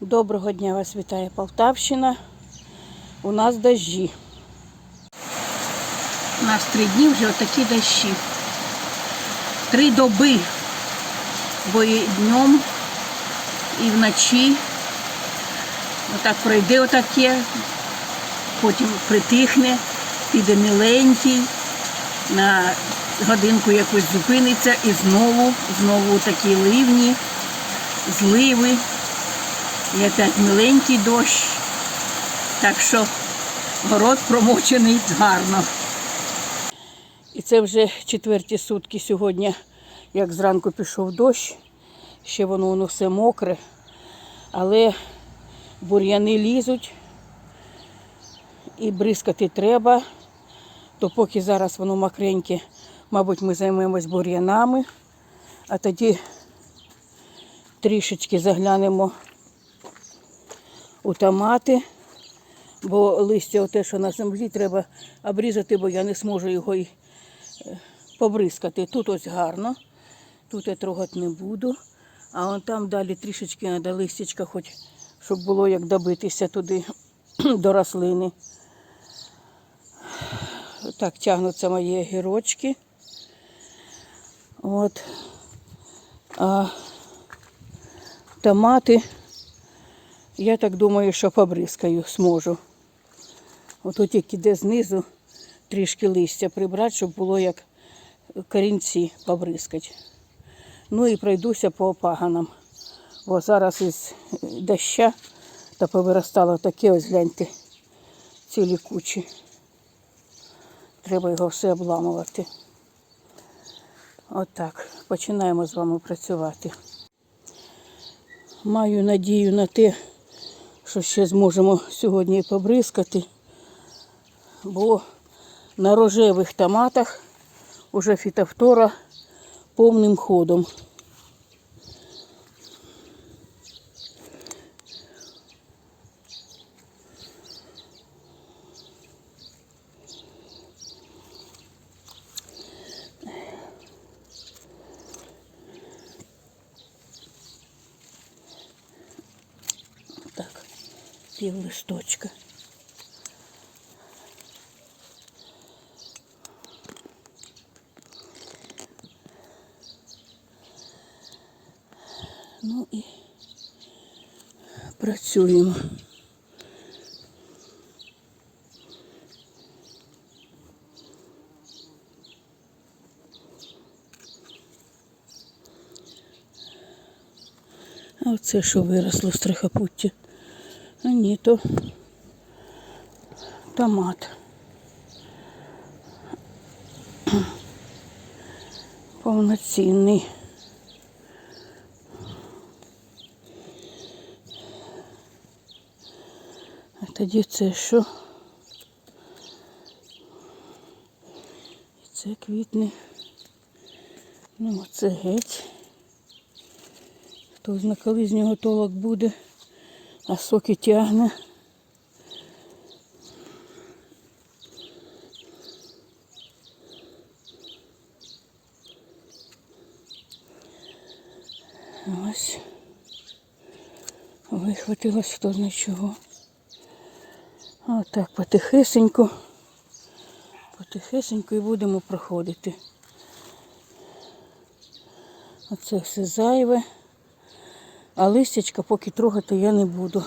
Доброго дня вас вітає Полтавщина. У нас дощі. У нас три дні вже отакі дощі. Три доби. Бо і днем, і вночі. Отак пройде отаке, потім притихне, піде міленький, на годинку якось зупиниться і знову, знову такі ливні, зливи. І опять миленький дощ. Так що город промочений гарно. І це вже четверті сутки сьогодні, як зранку пішов дощ. Ще воно, воно все мокре, але бур'яни лізуть і бризкати треба. То поки зараз воно мокреньке, мабуть, ми займемось бур'янами, а тоді трішечки заглянемо у томати, бо листя те, що на землі, треба обрізати, бо я не зможу його й е, побризкати. Тут ось гарно, тут я трогати не буду. А вон там далі трішечки треба листячка, хоч щоб було як добитися туди до рослини. Так тягнуться мої огірочки. От. А томати. Я так думаю, що побризкаю зможу. Ото тільки де знизу трішки листя прибрати, щоб було як корінці побризкати. Ну і пройдуся по опаганам. Бо зараз із доща та повиростало таке, ось гляньте, цілі кучі. Треба його все обламувати. Отак. Починаємо з вами працювати. Маю надію на те, що ще зможемо сьогодні побризкати, бо на рожевих томатах уже фітофтора повним ходом. Пів листочка. Ну і працюємо. А оце що виросло страхопуття? А ні, то томат. Повноцінний. А тоді це що? Це квітне. Ну, це геть. Хто зна, коли з нього толок буде, а соки тягне. Ось. Вихватилось хто зна чого. Отак потихесенько. Потихесенько і будемо проходити. Оце все зайве. А листячка поки трогати я не буду.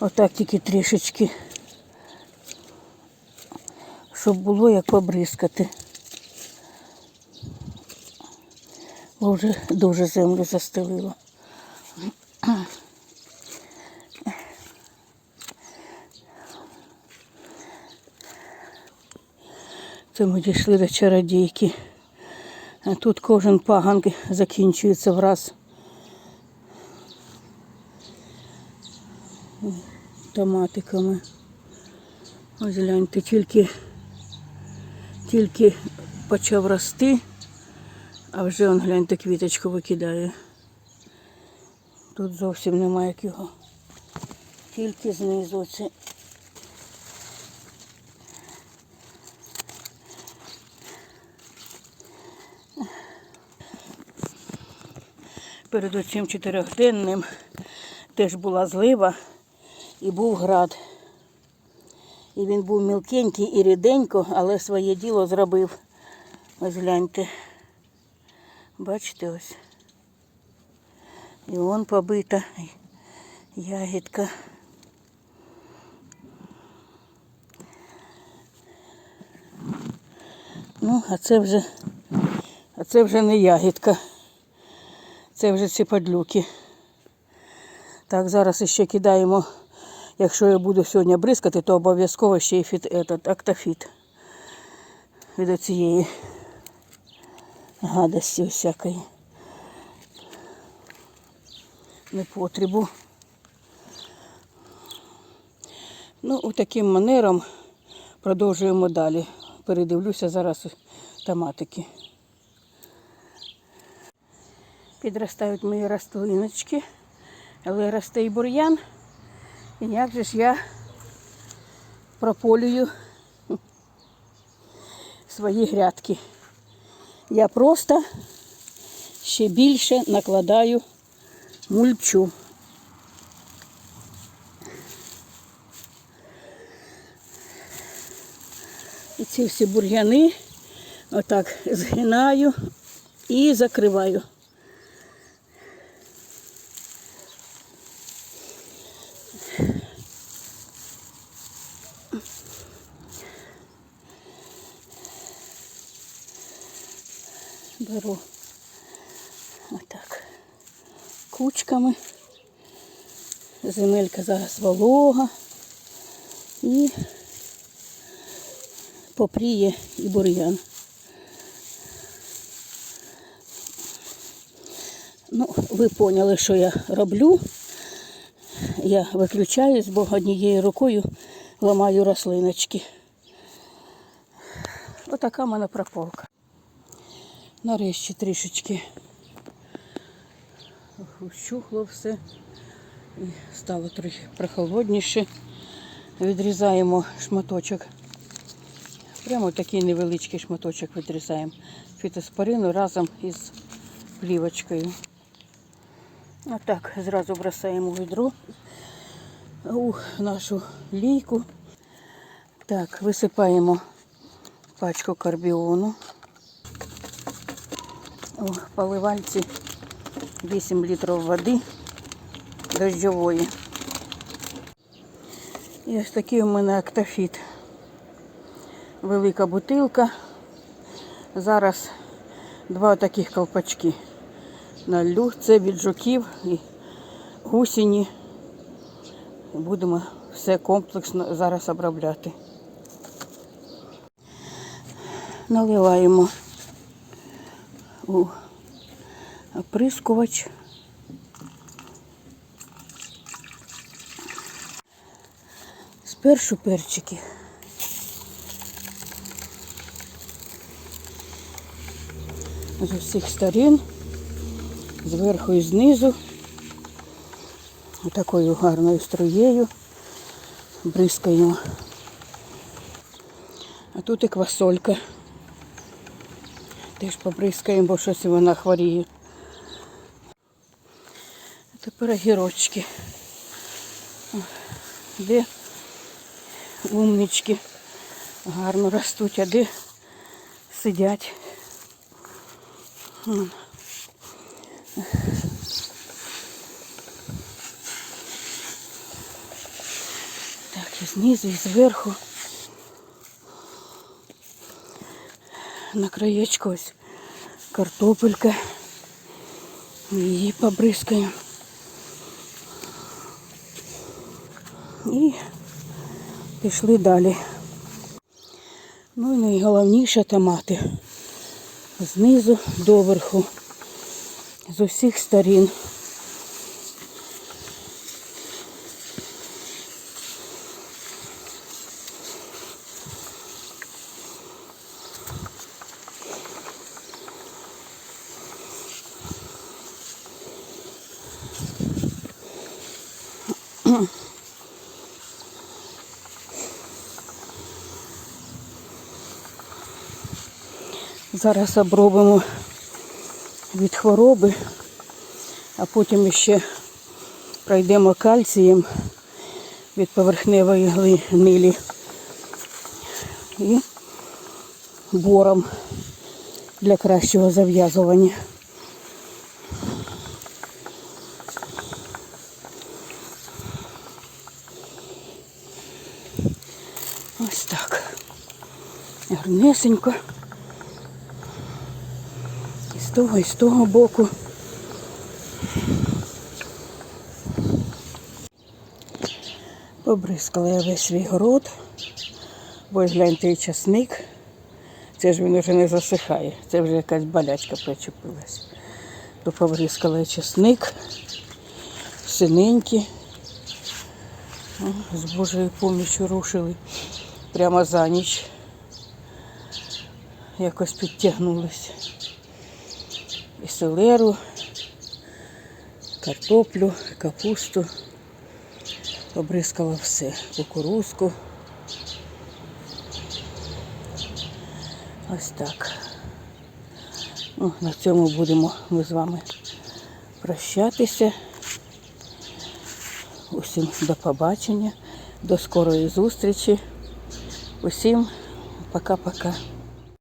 Отак тільки трішечки. Щоб було як побризкати. Бо вже дуже землю застелило. Це ми дійшли до чародійки. Тут кожен паган закінчується враз. Томатиками. Ось гляньте, тільки, тільки почав рости, а вже он гляньте, квіточку викидає. Тут зовсім немає як його. Тільки знизу це. Перед оцим чотирьохденним теж була злива і був град. І він був мілкенький і ріденько, але своє діло зробив. Ось гляньте. Бачите ось. І вон побита ягідка. Ну, а це вже, а це вже не ягідка. Це вже ці падлюки. Так, зараз ще кидаємо, якщо я буду сьогодні бризкати, то обов'язково ще й фіт, этот, актофіт від цієї гадості всякої. Непотребу. Ну, таким манером продовжуємо далі. Передивлюся зараз томатики. Підростають мої рослиночки, але росте і бур'ян. І як же ж я прополюю свої грядки. Я просто ще більше накладаю мульчу. І ці всі бур'яни отак згинаю і закриваю. Земелька зараз волога і попріє і бур'ян. Ну, ви поняли, що я роблю. Я виключаюсь, бо однією рукою ламаю рослиночки. Отака в мене прополка. Нарешті трішечки ущухло все. Стало трохи прохолодніше. Відрізаємо шматочок. Прямо такий невеличкий шматочок відрізаємо фітоспорину разом із плівочкою. Отак зразу бросаємо відро у нашу лійку. Так, висипаємо пачку карбіону. У поливальці 8 літрів води дощової. І ось такий у мене актофіт. Велика бутилка. Зараз два таких колпачки налью. Це від жуків і гусіні. Будемо все комплексно зараз обробляти. Наливаємо у оприскувач. Спершу перчики. З усіх сторін, зверху і знизу, такою гарною струєю бризкаємо. А тут і квасолька. Теж побризкаємо, бо щось вона хворіє. А тепер огірочки. Де умнички гарно ростуть, а де сидять. Так, і знизу, і зверху. На краєчку ось картопелька. Її побризкаємо. І пішли далі. Ну і найголовніше томати. Знизу доверху, з усіх сторін. Зараз обробимо від хвороби, а потім ще Пройдемо кальцієм від поверхневої гнилі і бором для кращого зав'язування. Ось так. Гарнесенько. Того, і з того боку. Побризкала я весь свій город. Бо гляньте і часник. Це ж він вже не засихає. Це вже якась болячка причепилась. То побризкала я часник. Синенькі. З Божою поміччю рушили. Прямо за ніч. Якось підтягнулись. І селеру, картоплю, капусту. Побризкала все. Кукурузку. Ось так. Ну, на цьому будемо ми з вами прощатися. Усім до побачення, до скорої зустрічі. Усім пока-пока.